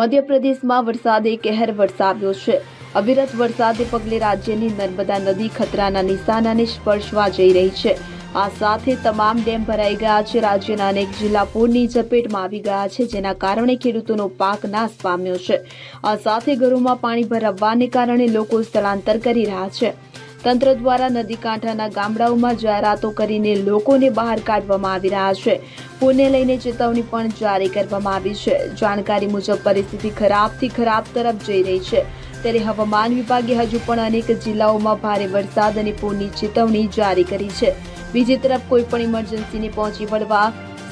મધ્યપ્રદેશમાં વરસાદે કહેર વરસાવ્યો છે. અવિરત વરસાદે પગલે રાજ્યની નર્મદા નદી ખતરાના નિશાનાને સ્પર્શવા જઈ રહી છે. આ સાથે તમામ ડેમ ભરાઈ ગયા છે. રાજ્યના અનેક જિલ્લા પૂરની ઝપેટમાં આવી ગયા છે, જેના કારણે ખેડૂતોનો પાક નાશ પામ્યો છે. આ સાથે ઘરોમાં પાણી ભરાવવાને કારણે લોકો સ્થળાંતર કરી રહ્યા છે. તંત્ર દ્વારા નદી કાંઠાના ગામડાઓમાં જાહેરાતો કરીને લોકોને બહાર કાઢવામાં આવી રહ્યા છે. પૂરને લઈને ચેતવણી પણ જારી કરવામાં આવી છે. જાણકારી મુજબ પરિસ્થિતિ ખરાબથી ખરાબ તરફ જઈ રહી છે. ત્યારે હવામાન વિભાગે હજુ પણ અનેક જિલ્લાઓમાં ભારે વરસાદ અને પૂરની ચેતવણી જારી કરી છે. બીજી તરફ કોઈ પણ ઇમરજન્સીને પહોંચી વળવા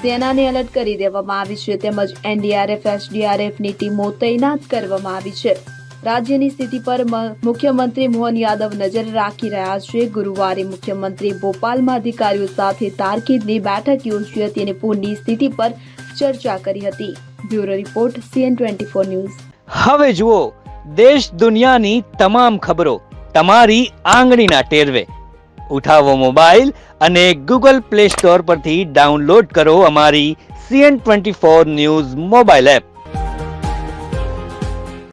સેનાને એલર્ટ કરી દેવામાં આવી છે. તેમજ એનડીઆરએફ, એસડીઆરએફની ટીમો તૈનાત કરવામાં આવી છે. રાજ્યની સ્થિતિ પર મુખ્યમંત્રી મોહન યાદવ નજર રાખી રહ્યા છે. ગુરુવારે મુખ્યમંત્રી ભોપાલમાં અધિકારીઓ સાથે તાર્કિદની બેઠક યોજી હતી અને પૂરની સ્થિતિ પર ચર્ચા કરી હતી. Bureau report, CN twenty four news. હવે જુઓ, દેશ દુનિયાની તમામ ખબરો તમારી આંગળીના ટેરવે. ઉઠાવો મોબાઈલ અને ગૂગલ પ્લે સ્ટોર પરથી ડાઉનલોડ કરો અમારી CN twenty four news mobile app.